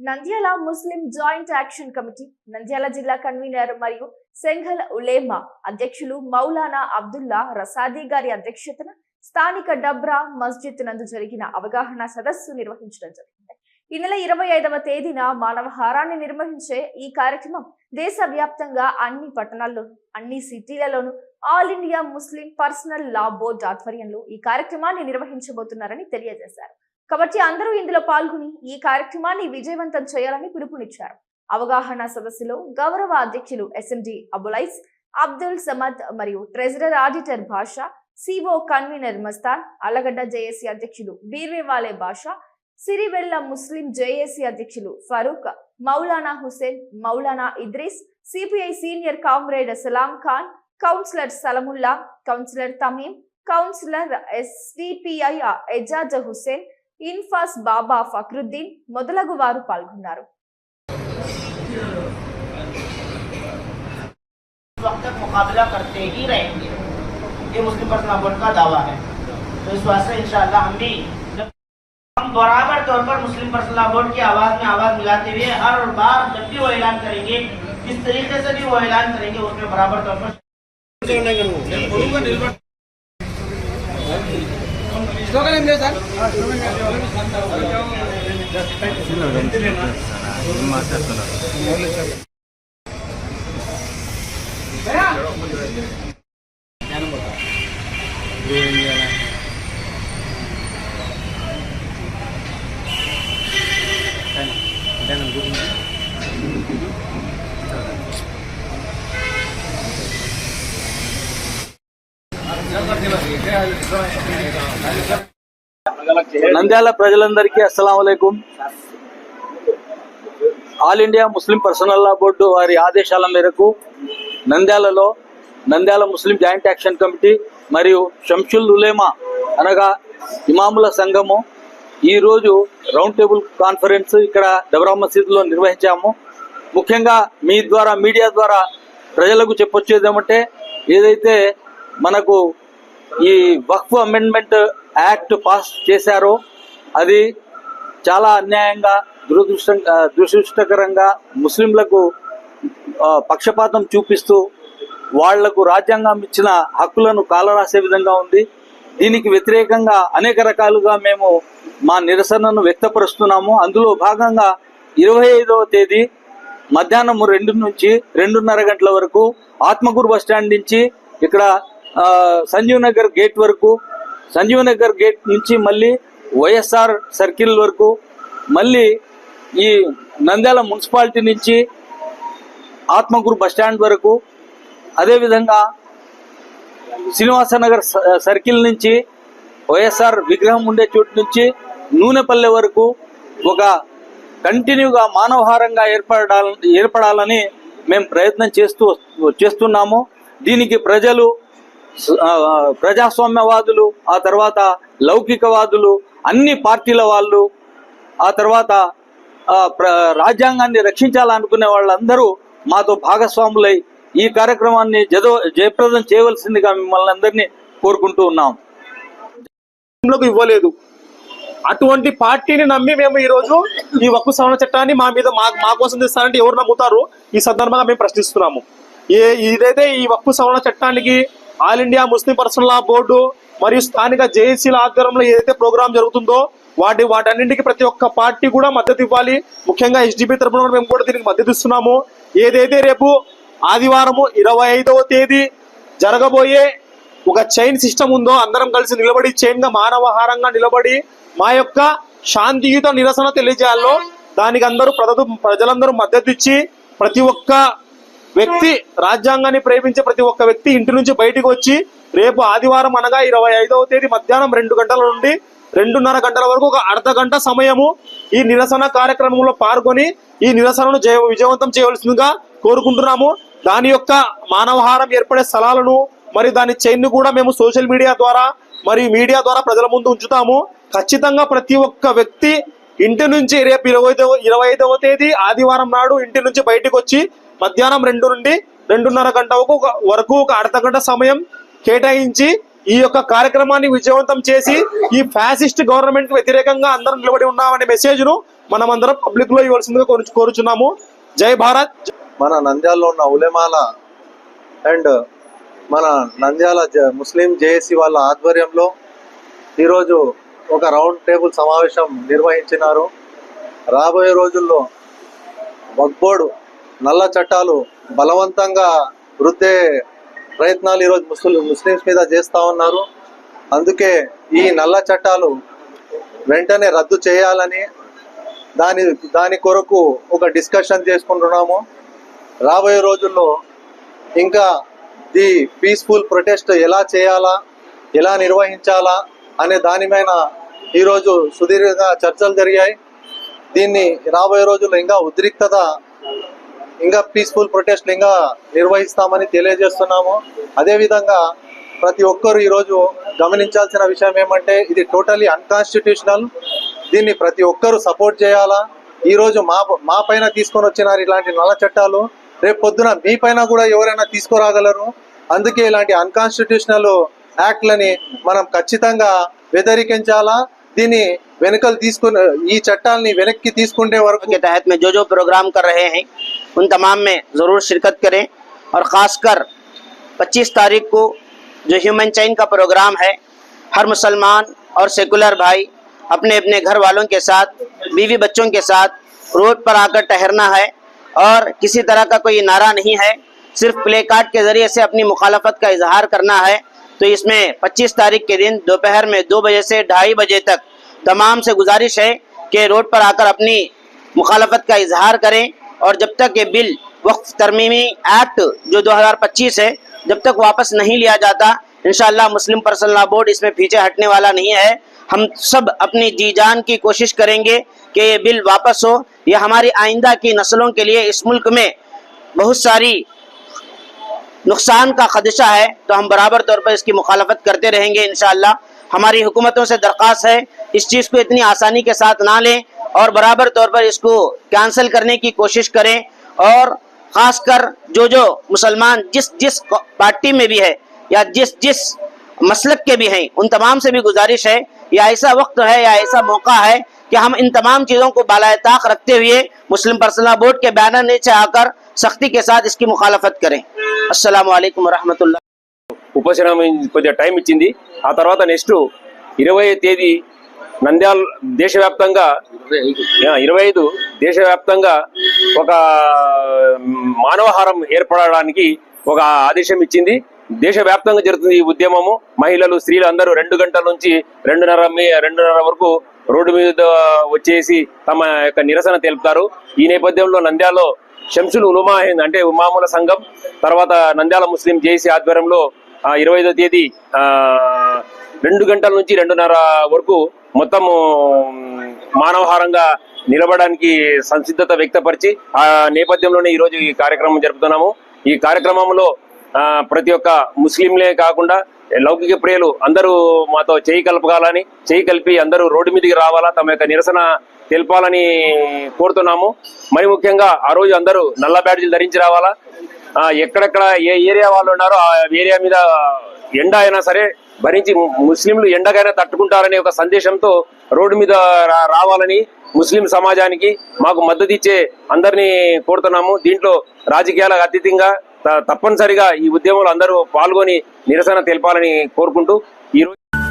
Nandyal Muslim joint action committee Nandyal జిల్లా convener మరియు సెంఘల్ ఉలేమా అధ్యక్షులు మౌలానా అబ్దుల్లా రసాదీ గారి అధ్యక్షతన స్థానిక డబ్రా మస్జిద్ నందు జరిగిన అవగాహన సదస్సు నిర్వహించడం జరిగింది. ఈ నెల ఇరవై ఐదవ తేదీన మానవహారాన్ని నిర్వహించే ఈ కార్యక్రమం దేశవ్యాప్తంగా అన్ని పట్టణాల్లో అన్ని సిటీలలోనూ all India Muslim personal law board ఆధ్వర్యంలో ఈ కార్యక్రమాన్ని నిర్వహించబోతున్నారని తెలియజేశారు. కాబట్టి అందరూ ఇందులో పాల్గొని ఈ కార్యక్రమాన్ని విజయవంతం చేయాలని పిలుపునిచ్చారు. అవగాహన సదస్సులో గౌరవ అధ్యక్షులు ఎస్ఎండి అబులైస్ అబ్దుల్ సమద్ మరియు treasurer auditor Basha CO convener Mastan Allagadda JAC అధ్యక్షులు బీర్వేవాలే భాష సిరివెల్ల ముస్లిం జేఏసీ అధ్యక్షులు Farooq Maulana Hussain Maulana Idris CPI senior comrade Salam Khan councillor Salamullah councillor Tamim councillor SDPI Ejaz Hussain Infas Baba Fakruddin మొదలగు వారు పాల్గొన్నారు ہم بھی ہم برابر طور پر مسلم پرسنل بورڈ کی آواز میں آواز ملاتے ہوئے ہر بار جب بھی وہ اعلان کریں گے جس طریقے سے بھی وہ اعلان کریں گے اس میں برابر طور پر slogan ఏం లేదు sir? Nandyal ప్రజలందరికీ అస్సలం అయికం all India Muslim personal law board వారి ఆదేశాల మేరకు నంద్యాలలో Nandyal Muslim joint action committee మరియు షంషుల్ ఉలేమా అనగా ఇమాముల సంఘము ఈరోజు రౌండ్ టేబుల్ కాన్ఫరెన్స్ ఇక్కడ డబరా మసీదులో నిర్వహించాము. ముఖ్యంగా మీ ద్వారా మీడియా ద్వారా ప్రజలకు చెప్పొచ్చేది ఏమంటే ఏదైతే మనకు ఈ వక్ఫ్ అమెండ్మెంట్ యాక్ట్ పాస్ చేశారో అది చాలా అన్యాయంగా దురదృష్ట దురదృష్టకరంగా ముస్లింలకు పక్షపాతం చూపిస్తూ వాళ్ళకు రాజ్యాంగం ఇచ్చిన హక్కులను కాలరాసే విధంగా ఉంది. దీనికి వ్యతిరేకంగా అనేక రకాలుగా మేము మా నిరసనను వ్యక్తపరుస్తున్నాము. అందులో భాగంగా ఇరవై ఐదవ తేదీ మధ్యాహ్నం రెండు నుంచి రెండున్నర గంటల వరకు ఆత్మకూరు బస్ స్టాండ్ నుంచి ఇక్కడ సంజీవ్ నగర్ గేట్ వరకు సంజీవ్ నగర్ గేట్ నుంచి మళ్ళీ వైఎస్ఆర్ సర్కిల్ వరకు మళ్ళీ ఈ నంద్యాల మున్సిపాలిటీ నుంచి ఆత్మకూరు బస్ స్టాండ్ వరకు అదేవిధంగా శ్రీనివాసనగర్ స- సర్కిల్ నుంచి వైఎస్ఆర్ విగ్రహం ఉండే చోటు నుంచి నూనెపల్లె వరకు ఒక కంటిన్యూగా మానవహారంగా ఏర్పడాల ఏర్పడాలని మేము ప్రయత్నం చేస్తూ చేస్తున్నాము. దీనికి ప్రజలు ప్రజాస్వామ్యవాదులు ఆ తర్వాత లౌకికవాదులు అన్ని పార్టీల వాళ్ళు ఆ తర్వాత ఆ, ప్ర- రాజ్యాంగాన్ని రక్షించాలనుకునే వాళ్ళందరూ మాతో భాగస్వాములై ఈ కార్యక్రమాన్ని జదో జయప్రదం చేయవలసిందిగా మిమ్మల్ని అందరినీ కోరుకుంటూ ఉన్నాం. ఇవ్వలేదు. అటువంటి పార్టీని నమ్మి మేము ఈ రోజు ఈ వక్కు సవరణ చట్టాన్ని మా మీద మా మా కోసం తీస్తారంటే ఎవరు నమ్ముతారు? ఈ సందర్భంగా మేము ప్రశ్నిస్తున్నాము. ఏ ఇదైతే ఈ వక్కు సవరణ చట్టానికి all India Muslim personal law board మరియు స్థానిక జేఏసీల ఆధ్వర్యంలో ఏదైతే ప్రోగ్రామ్ జరుగుతుందో వాటి వాటన్నింటికి ప్రతి ఒక్క పార్టీ కూడా మద్దతు ఇవ్వాలి. ముఖ్యంగా ఎస్డిపి తరఫున మేము కూడా దీనికి మద్దతు ఇస్తున్నాము. ఏదైతే రేపు ఆదివారము ఇరవై ఐదవ తేదీ జరగబోయే ఒక చైన్ సిస్టమ్ ఉందో అందరం కలిసి నిలబడి చైన్గా మానవహారంగా నిలబడి మా యొక్క శాంతియుత నిరసన తెలియజేయాలో దానికి అందరూ ప్రజలు ప్రజలందరూ మద్దతు ఇచ్చి ప్రతి ఒక్క వ్యక్తి రాజ్యాంగాన్ని ప్రేమించే ప్రతి ఒక్క వ్యక్తి ఇంటి నుంచి బయటికి వచ్చి రేపు ఆదివారం అనగా ఇరవై ఐదవ తేదీ మధ్యాహ్నం రెండు గంటల నుండి రెండున్నర గంటల వరకు ఒక అర్ధ గంట సమయము ఈ నిరసన కార్యక్రమంలో పాల్గొని ఈ నిరసనను జయ విజయవంతం చేయవలసిందిగా కోరుకుంటున్నాము. దాని యొక్క మానవహారం ఏర్పడే స్థలాలను మరి దాని చైన్ కూడా మేము సోషల్ మీడియా ద్వారా మరియు మీడియా ద్వారా ప్రజల ముందు ఉంచుతాము. ఖచ్చితంగా ప్రతి ఒక్క వ్యక్తి ఇంటి నుంచి రేపు ఇరవై ఇరవై ఐదవ తేదీ ఆదివారం నాడు ఇంటి నుంచి బయటకు వచ్చి మధ్యాహ్నం రెండు నుండి రెండున్నర గంట వరకు ఒక- వరకు ఒక అర్ధ గంట సమయం కేటాయించి ఈ యొక్క కార్యక్రమాన్ని విజయవంతం చేసి ఈ ఫ్యాసిస్ట్ గవర్నమెంట్కు వ్యతిరేకంగా అందరం నిలబడి ఉన్నామనే మెసేజ్ను మనమందరం పబ్లిక్లో ఇవ్వాల్సిందిగా కోరు- కోరుచున్నాము. జై భారత్. మన నంద్యాలలో ఉన్న ఉలెమాల అండ్ మన నంద్యాల జ- ముస్లిం జేఏసీ వాళ్ళ ఆధ్వర్యంలో ఈరోజు ఒక రౌండ్ టేబుల్ సమావేశం నిర్వహించినారు. రాబోయే రోజుల్లో వక్బోర్డు నల్ల చట్టాలు బలవంతంగా వృద్ధే ప్రయత్నాలు ఈరోజు ముస్లిం ముస్లిమ్స్ మీద చేస్తూ ఉన్నారు. అందుకే ఈ నల్ల చట్టాలు వెంటనే రద్దు చేయాలని దాని దాని కొరకు ఒక డిస్కషన్ చేసుకుంటున్నాము. రాబోయే రోజుల్లో ఇంకా ది పీస్ఫుల్ ప్రొటెస్ట్ ఎలా చేయాలా ఎలా నిర్వహించాలా అనే దానిపైన ఈరోజు సుదీర్ఘంగా చర్చలు జరిగాయి. దీన్ని రాబోయే రోజుల్లో ఇంకా ఉద్రిక్తత ఇంకా పీస్ఫుల్ ప్రొటెస్ట్ ఇంకా నిర్వహిస్తామని తెలియజేస్తున్నాము. అదేవిధంగా ప్రతి ఒక్కరు ఈరోజు గమనించాల్సిన విషయం ఏమంటే ఇది టోటలీ అన్కాన్స్టిట్యూషనల్ దీన్ని ప్రతి ఒక్కరు సపోర్ట్ చేయాలా? ఈరోజు మా మా పైన తీసుకొని వచ్చినారు ఇలాంటి నల్ల చట్టాలు. రేపు పొద్దున మీ పైన కూడా ఎవరైనా తీసుకురాగలరు? అందుకే ఇలాంటి అన్కాన్స్టిట్యూషనల్ యాక్ట్లని మనం ఖచ్చితంగా వ్యతిరేకించాలా దీన్ని వెనుకలు తీసుకుని ఈ చట్టాలని వెనక్కి తీసుకుంటే వరకు ان تمام میں ضرور شرکت کریں اور خاص کر پچیس تاریخ کو جو ہیومن چین کا پروگرام ہے، ہر مسلمان اور سیکولر بھائی اپنے اپنے گھر والوں کے ساتھ، بیوی بچوں کے ساتھ روڈ پر آ کر ٹہرنا ہے اور کسی طرح کا کوئی نعرہ نہیں ہے، صرف پلے کارڈ کے ذریعے سے اپنی مخالفت کا اظہار کرنا ہے۔ تو اس میں پچیس تاریخ کے دن دوپہر میں دو بجے سے ڈھائی بجے تک تمام سے گزارش ہے کہ روڈ پر آ کر اپنی مخالفت کا اظہار کریں۔ اور جب تک یہ بل وقف ترمیمی ایکٹ جو دو ہزار پچیس ہے، جب تک واپس نہیں لیا جاتا، انشاءاللہ مسلم پرسنل لا بورڈ اس میں پیچھے ہٹنے والا نہیں ہے۔ ہم سب اپنی جی جان کی کوشش کریں گے کہ یہ بل واپس ہو۔ یہ ہماری آئندہ کی نسلوں کے لیے اس ملک میں بہت ساری نقصان کا خدشہ ہے۔ تو ہم برابر طور پر اس کی مخالفت کرتے رہیں گے انشاءاللہ۔ ہماری حکومتوں سے درخواست ہے، اس چیز کو اتنی آسانی کے ساتھ نہ لیں۔ اور برابر طور پر اس کو کینسل کرنے کی کوشش کریں اور خاص کر جو جو مسلمان جس جس پارٹی میں بھی ہے یا جس جس مسلک کے بھی ہیں، ان تمام سے بھی گزارش ہے، یا ایسا وقت ہے یا ایسا موقع ہے کہ ہم ان تمام چیزوں کو بالائے طاق رکھتے ہوئے مسلم پرسنل بورڈ کے بینر نیچے آ کر سختی کے ساتھ اس کی مخالفت کریں۔ السلام علیکم ورحمۃ اللہ۔ ఉపశమనం కొద్దిగా టైం ఇచ్చింది ఆ తర్వాత నెక్స్ట్ ఇరవై తేదీ నంద్యాల దేశవ్యాప్తంగా ఇరవై ఐదు దేశవ్యాప్తంగా ఒక మానవహారం ఏర్పడడానికి ఒక ఆదేశం ఇచ్చింది. దేశవ్యాప్తంగా జరుగుతుంది ఈ ఉద్యమము. మహిళలు స్త్రీలు అందరూ రెండు గంటల నుంచి రెండున్నర రెండున్నర వరకు రోడ్డు మీద వచ్చేసి తమ యొక్క నిరసన తెలుపుతారు. ఈ నేపథ్యంలో నంద్యాలలో షంసులు ఉలుమా అంటే ఉమాముల సంఘం తర్వాత నంద్యాల ముస్లిం జేసీ ఆధ్వర్యంలో ఇరవై ఐదో తేదీ రెండు గంటల నుంచి రెండున్నర వరకు మొత్తము మానవహారంగా నిలబడడానికి సంసిద్ధత వ్యక్తపరిచి ఆ నేపథ్యంలోనే ఈరోజు ఈ కార్యక్రమం జరుపుతున్నాము. ఈ కార్యక్రమంలో ప్రతి ఒక్క ముస్లింలే కాకుండా లౌకిక ప్రియులు అందరూ మాతో చేయి కలపగాలని చేయి కలిపి అందరూ రోడ్డు మీదకి రావాలా తమ యొక్క నిరసన తెలపాలని కోరుతున్నాము. మరి ముఖ్యంగా ఆ రోజు అందరూ నల్ల బ్యాడ్జీలు ధరించి రావాలా? ఎక్కడెక్కడ ఏ ఏరియా వాళ్ళు ఉన్నారో ఆ ఏరియా మీద ఎండ అయినా సరే భరించి ముస్లింలు ఎండగానే తట్టుకుంటారనే ఒక సందేశంతో రోడ్డు మీద రావాలని ముస్లిం సమాజానికి మాకు మద్దతు ఇచ్చే అందరినీ కోరుతున్నాము. దీంట్లో రాజకీయాలకు అతీతంగా తప్పనిసరిగా ఈ ఉద్యమంలో అందరూ పాల్గొని నిరసన తెలపాలని కోరుకుంటూ ఈ రోజు